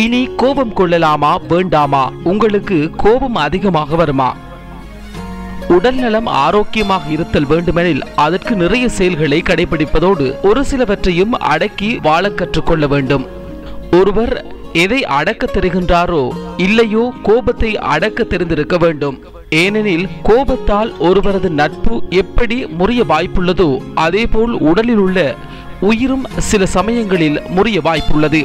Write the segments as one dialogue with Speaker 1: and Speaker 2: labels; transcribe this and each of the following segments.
Speaker 1: இனி கோபம் கொள்ளலாமா வேண்டாமா? உங்களுக்கு கோபம் அதிகமாக வருமா? உடல்நலம் ஆரோக்கியமாக இருத்தல் வேண்டுமெனில் அதற்கு நிறைய செயல்களை கடைபிடிப்பதோடு ஒரு சிலவற்றையும் அடக்கி வாழ கற்றுக்கொள்ள வேண்டும். ஒருவர் எதை அடக்க தெரிகின்றாரோ இல்லையோ கோபத்தை அடக்க தெரிந்திருக்க வேண்டும். ஏனெனில் கோபத்தால் ஒருவரது நட்பு எப்படி முறிய வாய்ப்புள்ளதோ அதேபோல் உடலில் உள்ள உயிரும் சில சமயங்களில் முறிய வாய்ப்புள்ளது.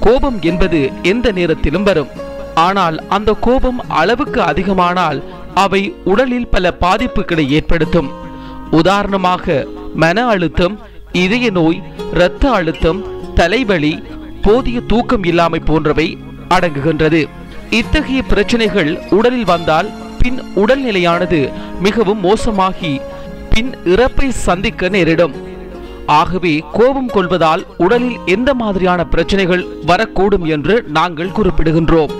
Speaker 1: கோபம் என்பது எந்த நேரத்திலும் வரும். ஆனால் அந்த கோபம் அளவுக்கு அதிகமானால் அவை உடலில் பல பாதிப்புகளை ஏற்படுத்தும். உதாரணமாக மன அழுத்தம் இதய நோய் இரத்த அழுத்தம் தலைவலி போதிய தூக்கம் இல்லாமை போன்றவை அடங்குகின்றது. இத்தகைய பிரச்சனைகள் உடலில் வந்தால் பின் உடல்நிலையானது மிகவும் மோசமாகி பின் இறப்பை சந்திக்க நேரிடும். ஆகவே கோபம் கொள்வதால் உடலில் எந்த மாதிரியான பிரச்சனைகள் வரக்கூடும் என்று நாங்கள் குறிப்பிடுகின்றோம்.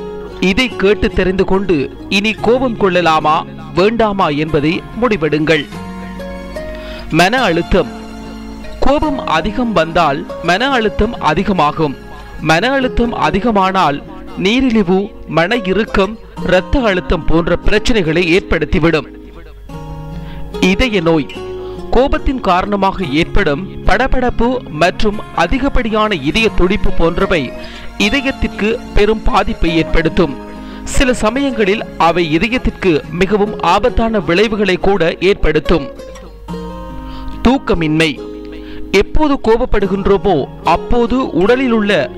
Speaker 1: இதை கேட்டு தெரிந்து கொண்டு இனி கோபம் கொள்ளலாமா வேண்டாமா என்பதை முடிவெடுங்கள். மன அழுத்தம். கோபம் அதிகம் வந்தால் மன அழுத்தம் அதிகமாகும். மன அழுத்தம் அதிகமானால் நீரிழிவு மன இறுக்கம் இரத்த அழுத்தம் போன்ற பிரச்சனைகளை ஏற்படுத்திவிடும். இதய நோய். கோபத்தின் காரணமாக ஏற்படும் படபடப்பு மற்றும் அதிகப்படியான இதய துடிப்பு போன்றவை இதயத்திற்கு பெரும் பாதிப்பை ஏற்படுத்தும். சில சமயங்களில் அவை இதயத்திற்கு மிகவும் ஆபத்தான விளைவுகளை கூட ஏற்படுத்தும். தூக்கமின்மை. எப்போது கோபப்படுகின்றோமோ அப்போது உடலில் உள்ள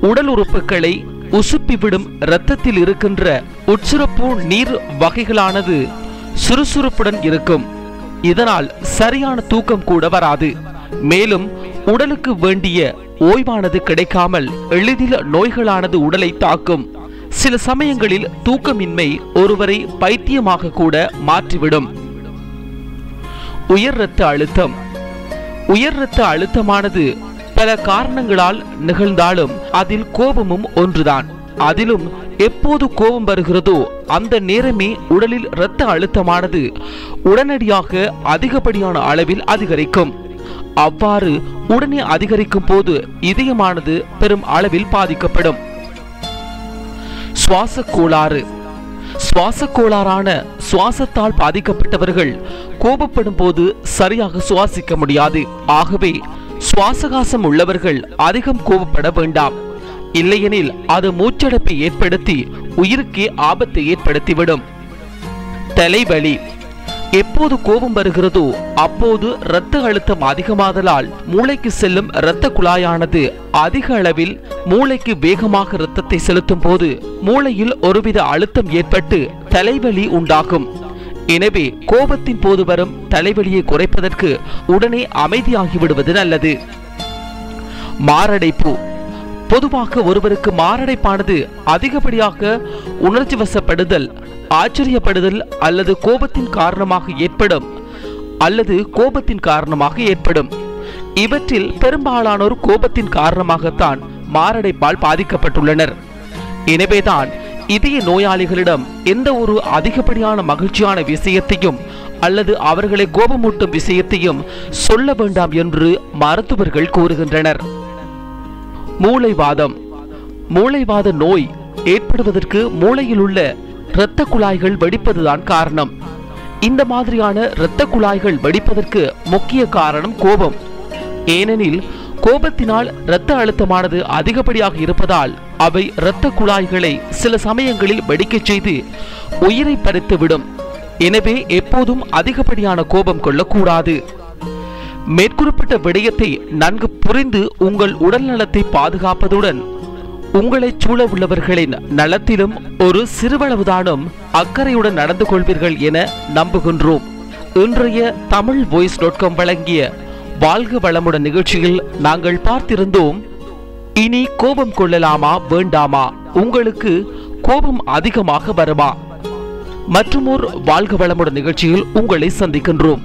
Speaker 1: உடல் உறுப்புகளை உசுப்பிவிடும் இரத்தத்தில் இருக்கின்ற உட்சுரப்பு நீர் வகைகளானது சுறுசுறுப்புடன் இருக்கும். இதனால் சரியான தூக்கம் கூட வராது. மேலும் உடலுக்கு வேண்டிய ஓய்வானது கிடைக்காமல் எளிதில் நோய்களானது உடலை தாக்கும். சில சமயங்களில் தூக்கமின்மை ஒருவரை பைத்தியமாக கூட மாற்றிவிடும். உயர் இரத்த அழுத்தம். உயர் இரத்த அழுத்தமானது பல காரணங்களால் நிகழ்ந்தாலும் அதில் கோபமும் ஒன்றுதான். அதிலும் எப்போது கோபம் வருகிறதோ அந்த நேரமே உடலில் இரத்த அழுத்தமானது. உடனடியாக அதிகப்படியான அளவில் அதிகரிக்கும். அவ்வாறு உடனே அதிகரிக்கும் போது இதயமானது பெரும் அளவில் பாதிக்கப்படும். சுவாச கோளாறு சுவாச கோளாறான சுவாசத்தால் பாதிக்கப்பட்டவர்கள் கோபப்படும் போது சரியாக சுவாசிக்க முடியாது. ஆகவே சுவாசகாசம் உள்ளவர்கள் அதிகம் கோபப்பட வேண்டாம். இல்லையெனில் அது மூச்சடைப்பை ஏற்படுத்தி உயிருக்கே ஆபத்தை ஏற்படுத்திவிடும். தலைவலி. எப்போது கோபம் வருகிறதோ அப்போது இரத்த அழுத்தம் அதிகமாதலால் மூளைக்கு செல்லும் இரத்த குழாயானது அதிக அளவில் மூளைக்கு வேகமாக இரத்தத்தை செலுத்தும் போது மூளையில் ஒருவித அழுத்தம் ஏற்பட்டு தலைவலி உண்டாகும். எனவே கோபத்தின் போது வரும் தலைவலியை குறைப்பதற்கு உடனே அமைதியாகிவிடுவது நல்லது. மாரடைப்பு. பொதுவாக ஒருவருக்கு மாரடைப்பானது அதிகப்படியாக உணர்ச்சி வசப்படுதல் ஆச்சரியப்படுதல் அல்லது கோபத்தின் காரணமாக ஏற்படும் அல்லது கோபத்தின் காரணமாக ஏற்படும். இவற்றில் பெரும்பாலானோர் கோபத்தின் காரணமாகத்தான் மாரடைப்பால் பாதிக்கப்பட்டுள்ளனர். எனவேதான் இதய நோயாளிகளிடம் எந்த ஒரு அதிகப்படியான மகிழ்ச்சியான விஷயத்தையும் அல்லது அவர்களை கோபமூட்டும் விஷயத்தையும் சொல்ல வேண்டாம் என்று மருத்துவர்கள் கூறுகின்றனர். மூளைவாதம். மூளைவாத நோய் ஏற்படுவதற்கு மூளையில் உள்ள இரத்த குழாய்கள் வெடிப்பதுதான் காரணம். இந்த மாதிரியான இரத்த குழாய்கள் வெடிப்பதற்கு முக்கிய காரணம் கோபம். ஏனெனில் கோபத்தினால் இரத்த அழுத்தமானது அதிகப்படியாக இருப்பதால் அவை இரத்த குழாய்களை சில சமயங்களில் வெடிக்கச் செய்து உயிரை பறித்துவிடும். எனவே எப்போதும் அதிகப்படியான கோபம் கொள்ளக்கூடாது. மேற்குறிப்பிட்ட விடயத்தை நன்கு புரிந்து உங்கள் உடல் நலத்தை பாதுகாப்பதுடன் உங்களை சூழ உள்ளவர்களின் நலத்திலும் ஒரு சிறுவளவுதானும் அக்கறையுடன் நடந்து கொள்வீர்கள் என நம்புகின்றோம். இன்றைய தமிழ் வாய்ஸ் டாட் காம் வழங்கிய வாழ்க வளமுடன் நிகழ்ச்சியில் நாங்கள் பார்த்திருந்தோம் இனி கோபம் கொள்ளலாமா வேண்டாமா உங்களுக்கு கோபம் அதிகமாக வருமா? மற்றுமோர் வாழ்க வளமுடன் நிகழ்ச்சியில் உங்களை சந்திக்கின்றோம்.